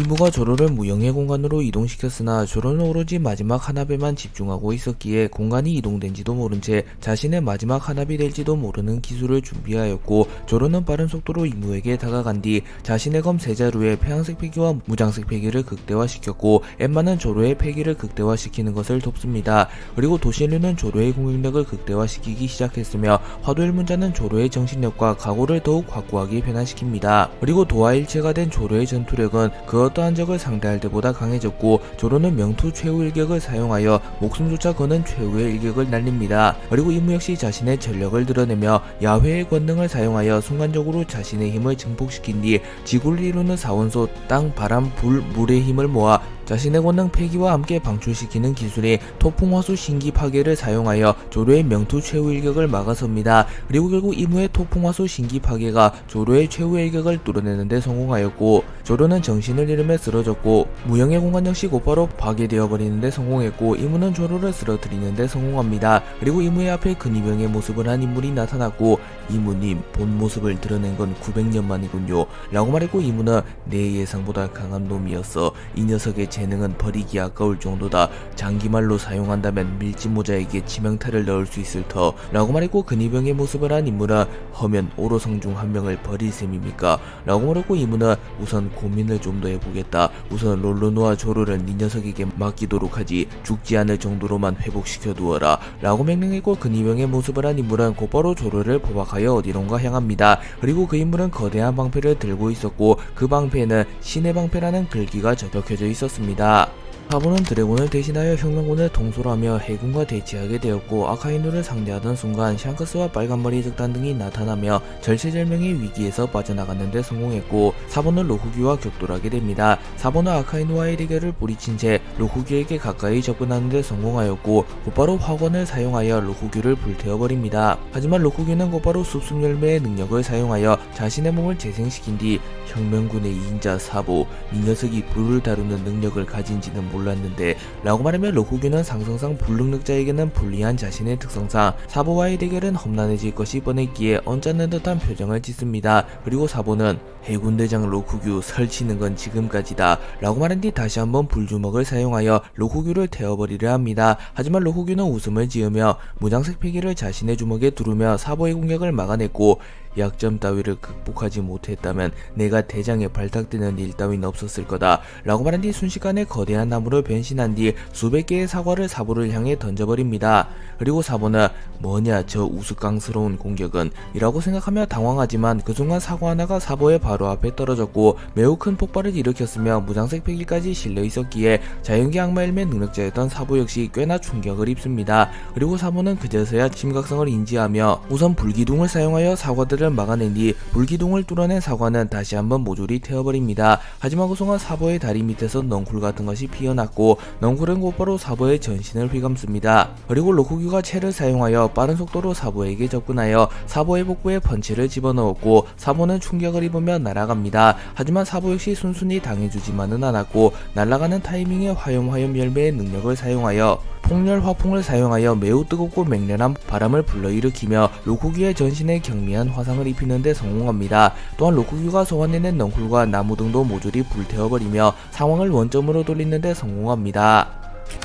이무가 조로를 무영의 공간으로 이동시켰으나 조로는 오로지 마지막 한압에만 집중하고 있었기에 공간이 이동된지도 모른 채 자신의 마지막 한압이 될지도 모르는 기술을 준비하였고 조로는 빠른 속도로 이무에게 다가간 뒤 자신의 검 세 자루에 폐양색 폐기와 무장색 폐기를 극대화시켰고 엠마는 조로의 폐기를 극대화시키는 것을 돕습니다. 그리고 도실류는 조로의 공격력을 극대화시키기 시작했으며 화도일 문자는 조로의 정신력과 각오를 더욱 확고하게 변화시킵니다. 그리고 도화일체가 된 조로의 전투력은 그 어떠한 적을 상대할 때보다 강해졌고 조로는 명투 최후 일격을 사용하여 목숨조차 거는 최후의 일격을 날립니다. 그리고 이무 역시 자신의 전력을 드러내며 야훼의 권능을 사용하여 순간적으로 자신의 힘을 증폭시킨 뒤 지구를 이루는 사원소 땅, 바람, 불, 물의 힘을 모아 자신의 권능 폐기와 함께 방출시키는 기술인 토풍화수 신기 파괴를 사용하여 조로의 명투 최후 일격을 막아섭니다. 그리고 결국 이무의 토풍화수 신기 파괴가 조로의 최후 일격을 뚫어내는데 성공하였고 조로는 정신을 잃으며 쓰러졌고 무영의 공간 역시 곧바로 파괴되어 버리는데 성공했고 이무는 조로를 쓰러뜨리는데 성공합니다. 그리고 이무의 앞에 근위병의 모습을 한 인물이 나타났고 이무님 본 모습을 드러낸 건 900년 만이군요. 라고 말했고 이무는 내 예상보다 강한 놈이었어. 이 녀석의 재능은 버리기 아까울 정도다. 장기말로 사용한다면 밀짚모자에게 치명타를 넣을 수 있을 터. 라고 말했고 근위병의 모습을 한 인물은 허면 오로성 중 한 명을 버릴 셈입니까? 라고 말했고 이무는 우선 고민을 좀 더 해보겠다. 우선 롤로노와 조로를 네 녀석에게 맡기도록 하지. 죽지 않을 정도로만 회복시켜 두어라. 라고 명령했고 근위병의 모습을 한 인물은 곧바로 조로를 포박하여 어디론가 향합니다. 그리고 그 인물은 거대한 방패를 들고 있었고 그 방패에는 신의 방패라는 글귀가 적혀져 있었습니다. 사 부는 드래곤을 대신하여 혁명군을 통솔하며 해군과 대치하게 되었고 아카이누를 상대하던 순간 샹크스와 빨간머리 적단 등이 나타나며 절체절명의 위기에서 빠져나갔는데 성공했고 사부는 로쿠규와 격돌하게 됩니다. 사부는 아카이누와의 대결을 뿌리친 채 로쿠규에게 가까이 접근하는데 성공하였고 곧바로 화관을 사용하여 로쿠규를 불태워버립니다. 하지만 로쿠규는 곧바로 숲숲 열매의 능력을 사용하여 자신의 몸을 재생시킨 뒤 혁명군의 2인자 사부 이 녀석이 불을 다루는 능력을 가진지는 몰랐 는데 라고 말하며 로쿠규는 상성상 불능력자에게는 불리한 자신의 특성상 사보와의 대결은 험난해질 것이 뻔했기에 언짢는 듯한 표정을 짓습니다. 그리고 사보는 해군대장 로쿠규 설치는 건 지금까지다 라고 말한 뒤 다시 한번 불주먹을 사용하여 로쿠규를 태워버리려 합니다. 하지만 로쿠규는 웃음을 지으며 무장색 패기를 자신의 주먹에 두르며 사보의 공격을 막아냈고 약점 따위를 극복하지 못했다면 내가 대장에 발탁되는 일 따윈 없었을 거다 라고 말한 뒤 순식간에 거대한 나무로 변신한 뒤 수백 개의 사과를 사보를 향해 던져버립니다. 그리고 사보는 뭐냐 저 우스꽝스러운 공격은 이라고 생각하며 당황하지만 그 순간 사과 하나가 사보의 바로 앞에 떨어졌고 매우 큰 폭발을 일으켰으며 무장색 패기까지 실려 있었기에 자연계 악마일의 능력자였던 사보 역시 꽤나 충격을 입습니다. 그리고 사보는 그제서야 심각성을 인지하며 우선 불기둥을 사용하여 사과들을 막아낸 뒤 불기둥을 뚫어낸 사과는 다시 한번 모조리 태워버립니다. 하지만 그 순간 사보의 다리 밑에서 넝쿨 같은 것이 피어났고 넝쿨은 곧바로 사보의 전신을 휘감습니다. 그리고 로쿠규가 채를 사용하여 빠른 속도로 사보에게 접근하여 사보의 복부에 펀치를 집어넣었고 사보는 충격을 입으며 날아갑니다. 하지만 사보 역시 순순히 당해주지만은 않았고 날아가는 타이밍에 화염화염 열매의 능력을 사용하여 폭렬 화풍을 사용하여 매우 뜨겁고 맹렬한 바람을 불러일으키며 로쿠규의 전신에 경미한 화상을 입히는데 성공합니다. 또한 로쿠규가 소환해낸 넝쿨과 나무 등도 모조리 불태워버리며 상황을 원점으로 돌리는데 성공합니다.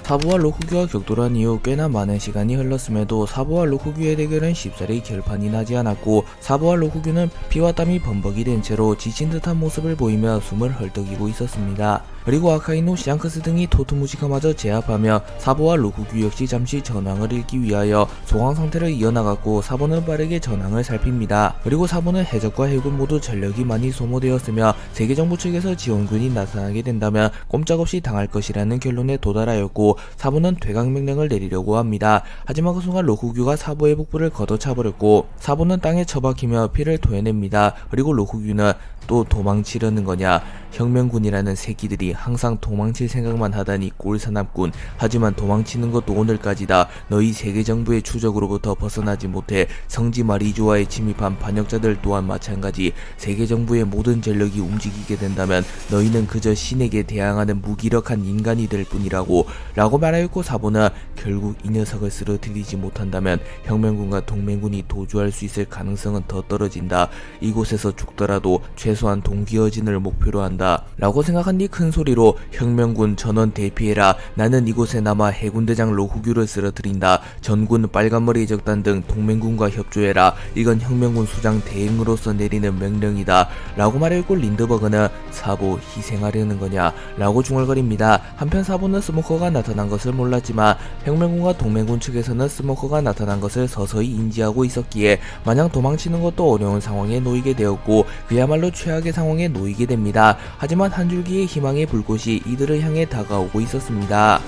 사부와 로쿠규가 격돌한 이후 꽤나 많은 시간이 흘렀음에도 사부와 로쿠규의 대결은 쉽사리 결판이 나지 않았고 사부와 로쿠규는 피와 땀이 범벅이 된 채로 지친 듯한 모습을 보이며 숨을 헐떡이고 있었습니다. 그리고 아카이노, 시앙크스 등이 토트무시카마저 제압하며 사부와 로쿠규 역시 잠시 전황을 잃기 위하여 소강 상태를 이어나갔고 사부는 빠르게 전황을 살핍니다. 그리고 사부는 해적과 해군 모두 전력이 많이 소모되었으며 세계정부 측에서 지원군이 나타나게 된다면 꼼짝없이 당할 것이라는 결론에 도달하였고 사부는 퇴각 명령을 내리려고 합니다. 하지만 그 순간 로쿠규가 사부의 복부를 걷어차버렸고 사부는 땅에 처박히며 피를 토해냅니다. 그리고 로쿠규는 또 도망치려는 거냐 혁명군이라는 새끼들이 항상 도망칠 생각만 하다니 꼴사납군. 하지만 도망치는 것도 오늘까지다. 너희 세계 정부의 추적으로부터 벗어나지 못해 성지 마리조아에 침입한 반역자들 또한 마찬가지. 세계 정부의 모든 전력이 움직이게 된다면 너희는 그저 신에게 대항하는 무기력한 인간이 될 뿐이라고. 라고 말하였고 사보는 결국 이 녀석을 쓰러뜨리지 못한다면 혁명군과 동맹군이 도주할 수 있을 가능성은 더 떨어진다. 이곳에서 죽더라도 최소 최소한 동기어진을 목표로 한다. 라고 생각한 뒤 큰 소리로 혁명군 전원 대피해라. 나는 이곳에 남아 해군대장 로후규를 쓰러뜨린다. 전군 빨간머리 적단 등 동맹군과 협조해라. 이건 혁명군 수장 대행으로서 내리는 명령이다. 라고 말했고 린드버그는 사보 희생하려는 거냐? 라고 중얼거립니다. 한편 사보는 스모커가 나타난 것을 몰랐지만 혁명군과 동맹군 측에서는 스모커가 나타난 것을 서서히 인지하고 있었기에 마냥 도망치는 것도 어려운 상황에 놓이게 되었고 그야말로 최악의 상황에 놓이게 됩니다. 하지만 한 줄기의 희망의 불꽃이 이들을 향해 다가오고 있었습니다.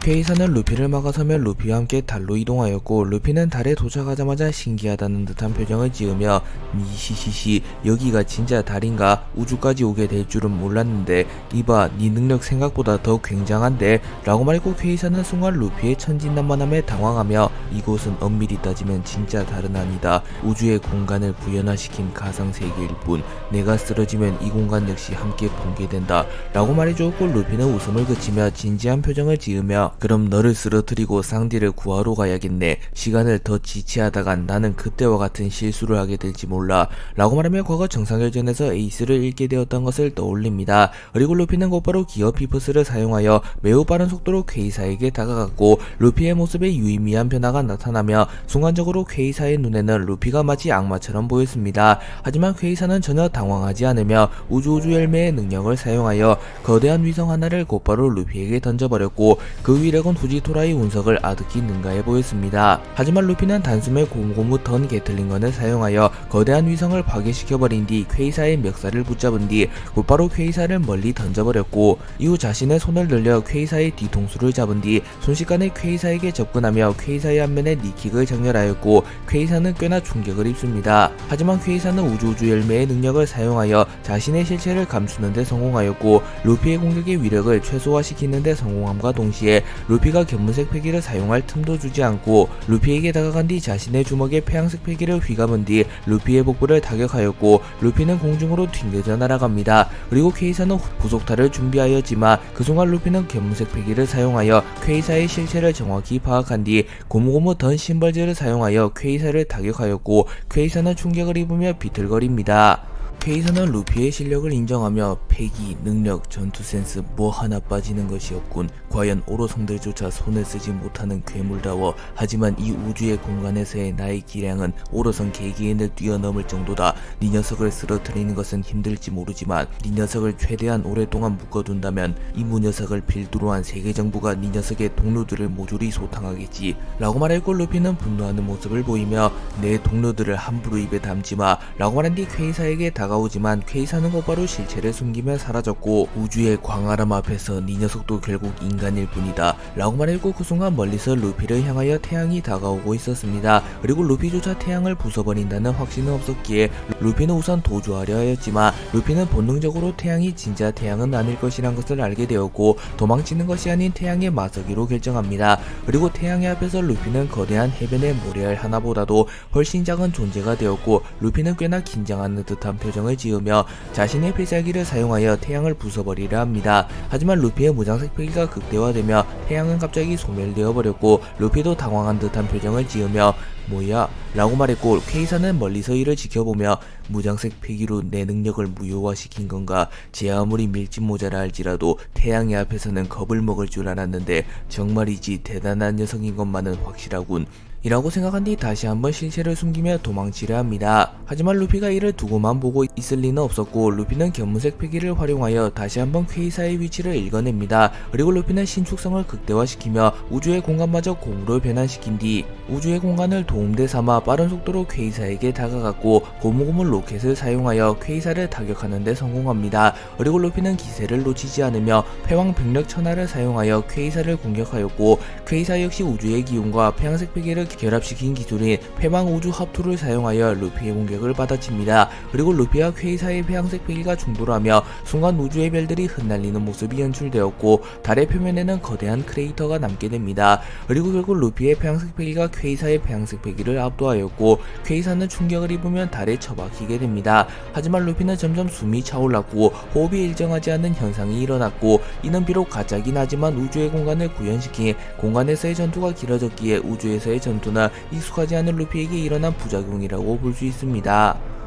페이사는 루피를 막아서며 루피와 함께 달로 이동하였고 루피는 달에 도착하자마자 신기하다는 듯한 표정을 지으며 니시시시 여기가 진짜 달인가? 우주까지 오게 될 줄은 몰랐는데 이봐 네 능력 생각보다 더 굉장한데? 라고 말했고 페이사는 순간 루피의 천진난만함에 당황하며 이곳은 엄밀히 따지면 진짜 달은 아니다. 우주의 공간을 구현화시킨 가상세계일 뿐 내가 쓰러지면 이 공간 역시 함께 붕괴된다. 라고 말해주었고 루피는 웃음을 그치며 진지한 표정을 지으며 그럼 너를 쓰러뜨리고 상디를 구하러 가야겠네. 시간을 더 지체하다간 나는 그때와 같은 실수를 하게 될지 몰라. 라고 말하며 과거 정상결전에서 에이스를 잃게 되었던 것을 떠올립니다. 그리고 루피는 곧바로 기어 피프스를 사용하여 매우 빠른 속도로 퀘이사에게 다가갔고 루피의 모습에 유의미한 변화가 나타나며 순간적으로 퀘이사의 눈에는 루피가 마치 악마처럼 보였습니다. 하지만 퀘이사는 전혀 당황하지 않으며 우주우주 열매의 능력을 사용하여 거대한 위성 하나를 곧바로 루피에게 던져버렸고 그 위력은 후지토라의 운석을 아득히 능가해 보였습니다. 하지만 루피는 단숨에 곰고무 던 게틀링건을 사용하여 거대한 위성을 파괴시켜버린 뒤 퀘이사의 멱살을 붙잡은 뒤 곧바로 퀘이사를 멀리 던져버렸고 이후 자신의 손을 늘려 퀘이사의 뒤통수를 잡은 뒤 순식간에 퀘이사에게 접근하며 퀘이사의 앞면에 니킥을 장렬하였고 퀘이사는 꽤나 충격을 입습니다. 하지만 퀘이사는 우주우주 열매의 능력을 사용하여 자신의 실체를 감추는 데 성공하였고 루피의 공격의 위력을 최소화시키는 데 성공함과 동시에 루피가 견문색 패기를 사용할 틈도 주지 않고 루피에게 다가간 뒤 자신의 주먹에 폐양색 패기를 휘감은 뒤 루피의 복부를 타격하였고 루피는 공중으로 튕겨져 날아갑니다. 그리고 케이사는 부속타를 준비하였지만 그 순간 루피는 견문색 패기를 사용하여 퀘이사의 실체를 정확히 파악한 뒤 고무고무 던 심벌즈를 사용하여 퀘이사를 타격하였고 퀘이사는 충격을 입으며 비틀거립니다. 케이사는 루피의 실력을 인정하며 패기, 능력, 전투 센스 뭐 하나 빠지는 것이 없군. 과연 오로성들조차 손을 쓰지 못하는 괴물다워. 하지만 이 우주의 공간에서의 나의 기량은 오로성 개개인을 뛰어넘을 정도다. 네 녀석을 쓰러뜨리는 것은 힘들지 모르지만 네 녀석을 최대한 오랫동안 묶어둔다면 이무 녀석을 필두로 한 세계 정부가 네 녀석의 동료들을 모조리 소탕하겠지. 라고 말했고 루피는 분노하는 모습을 보이며 내 동료들을 함부로 입에 담지 마. 라고 말한 뒤 퀘이사에게 다 가오지만 퀘이사는 곧바로 실체를 숨기며 사라졌고 우주의 광활함 앞에서 네 녀석도 결국 인간일 뿐이다. 라고 말했고 그 순간 멀리서 루피를 향하여 태양이 다가오고 있었습니다. 그리고 루피조차 태양을 부숴버린다는 확신은 없었기에 루피는 우선 도주하려 하였지만 루피는 본능적으로 태양이 진짜 태양은 아닐 것이란 것을 알게 되었고 도망치는 것이 아닌 태양에 맞서기로 결정합니다. 그리고 태양의 앞에서 루피는 거대한 해변의 모래알 하나보다도 훨씬 작은 존재가 되었고 루피는 꽤나 긴장하는 듯한 표정 을 지으며 자신의 필살기를 사용하여 태양을 부숴버리려 합니다. 하지만 루피의 무장색 패기가 극대화되며 태양은 갑자기 소멸되어 버렸고 루피도 당황한 듯한 표정을 지으며 뭐야? 라고 말했고 케이사는 멀리서 이를 지켜보며 무장색 패기로 내 능력을 무효화시킨 건가? 제 아무리 밀짚 모자라 할지라도 태양의 앞에서는 겁을 먹을 줄 알았는데 정말이지 대단한 녀석인 것만은 확실하군. 이라고 생각한 뒤 다시 한번 실체를 숨기며 도망치려 합니다. 하지만 루피가 이를 두고만 보고 있을 리는 없었고 루피는 견문색 패기를 활용하여 다시 한번 퀘이사의 위치를 읽어냅니다. 그리고 루피는 신축성을 극대화시키며 우주의 공간마저 공으로 변환시킨 뒤 우주의 공간을 도움대 삼아 빠른 속도로 퀘이사에게 다가갔고 고무고무 로켓을 사용하여 퀘이사를 타격하는 데 성공합니다. 그리고 루피는 기세를 놓치지 않으며 패왕 병력 천하를 사용하여 퀘이사를 공격하였고 퀘이사 역시 우주의 기운과 폐양색 패기를 결합시킨 기술인 패망 우주 합투를 사용하여 루피의 공격을 받아칩니다. 그리고 루피와 퀘이사의 폐양색 패기가 충돌하며 순간 우주의 별들이 흩날리는 모습이 연출되었고 달의 표면에는 거대한 크레이터가 남게 됩니다. 그리고 결국 루피의 폐양색 패기가 퀘이사의 폐양색 패기를 압도하였고 퀘이사는 충격을 입으면 달에 처박히게 됩니다. 하지만 루피는 점점 숨이 차올랐고 호흡이 일정하지 않는 현상이 일어났고 이는 비록 가짜긴 하지만 우주의 공간을 구현시킨 공간에서의 전투가 길어졌기에 우주에서의 전투나 익숙하지 않은 루피에게 일어난 부작용이라고 볼 수 있습니다.